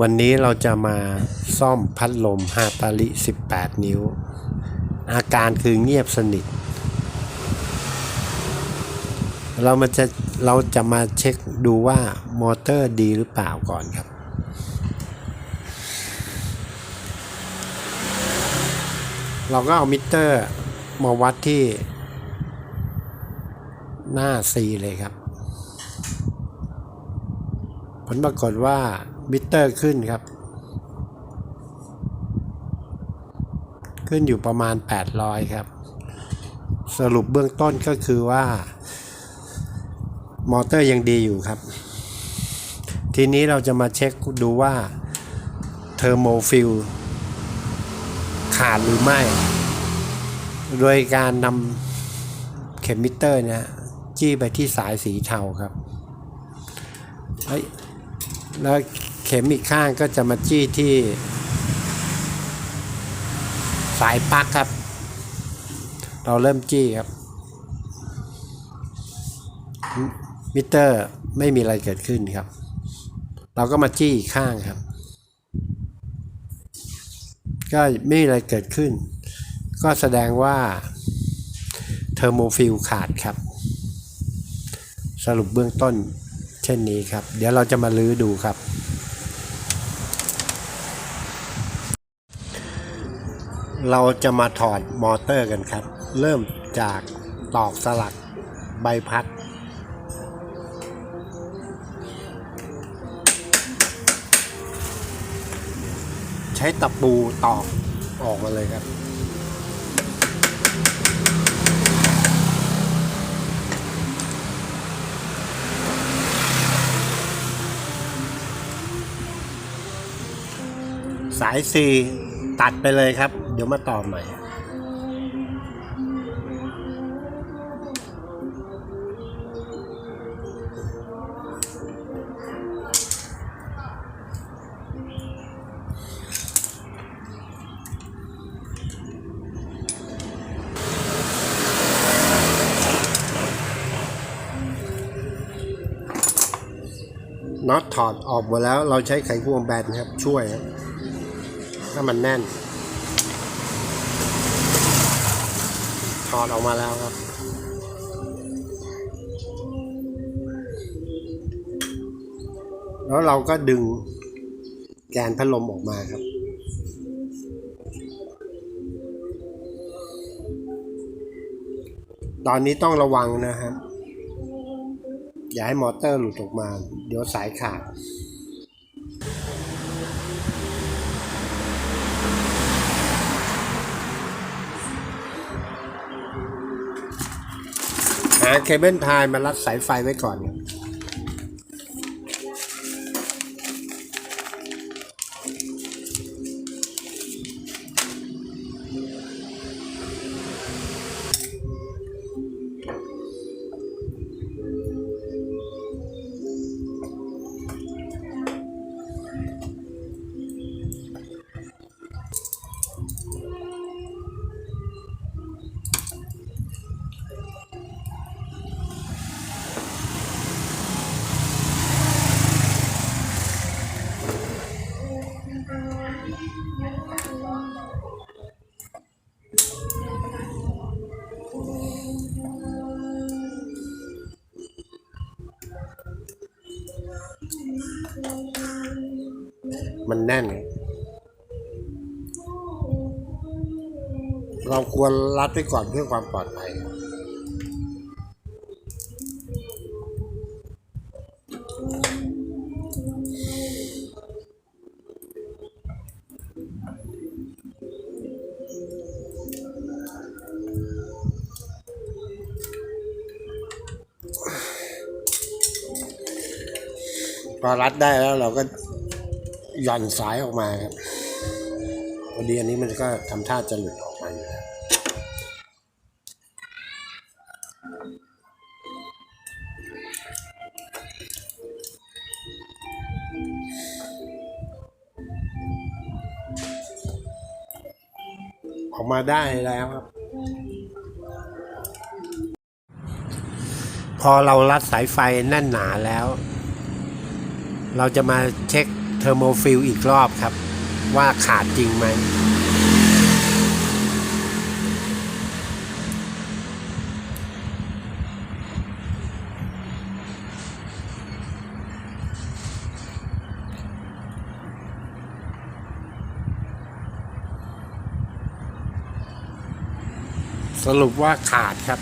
วันนี้เราจะมาซ่อมพัดลมฮาตาลิ 18 นิ้ว อาการคือเงียบสนิท เรามาจะเราจะมาเช็คดูว่ามอเตอร์ดีหรือเปล่าก่อนครับ เราก็เอามิเตอร์มาวัดที่หน้า C เลยครับ ลปรากฏว่ามิเตอร์ขึ้นครับ ขึ้นอยู่ประมาณ 800 ครับ สรุปเบื้องต้นก็คือว่า มอเตอร์ยังดีอยู่ครับ ทีนี้เราจะมาเช็คดูว่าเทอร์โมฟิลขาดหรือไม่ โดยการนำเข็มมิเตอร์เนี่ยจี้ไปที่สายสีเทาครับเฮ้ย แล้วเข็มอีกข้างก็จะมาจี้ที่ สายปลั๊กครับ เราเริ่มจี้ครับ มิเตอร์ไม่มีอะไรเกิดขึ้นครับ เราก็มาจี้อีกข้างครับ ก็ไม่มีอะไรเกิดขึ้น ก็แสดงว่าเทอร์โมฟิลขาดครับ สรุปเบื้องต้น เช่นนี้ครับ เดี๋ยวเราจะมาลื้อดูครับ เราจะมาถอดมอเตอร์กันครับ เริ่มจากตอกสลักใบพัดใช้ตะปูตอกออกมาเลยครับ สายซีตัดไปเลยครับ เดี๋ยวมาต่อใหม่น็อตถอดออกหมดแล้วเราใช้ไขควงแบนครับ ช่วยครับ ถ้ามันแน่น ถอดออกมาแล้วครับแล้วเราก็ดึงแกนพัดลมออกมาครับ ตอนนี้ต้องระวังนะครับ อย่าให้มอเตอร์หลุดออกมา เดี๋ยวสายขาด เคเบิลไทายมารัดสายไฟไว้ก่อน มันแน่น เราควรรัดไว้ก่อนเพื่อความปลอดภัยพอรัดได้แล้วเราก็ ย่อนสายออกมาครับพอดีอันนี้มันก็ทำท่าจะหลุดออกมาอยู่แล้วออกมาได้แล้วครับ พอเรารัดสายไฟแน่นหนาแล้ว เราจะมาเช็ค เทอร์โมฟิลอีกรอบครับ ว่าขาดจริงไหม สรุปว่าขาดครับ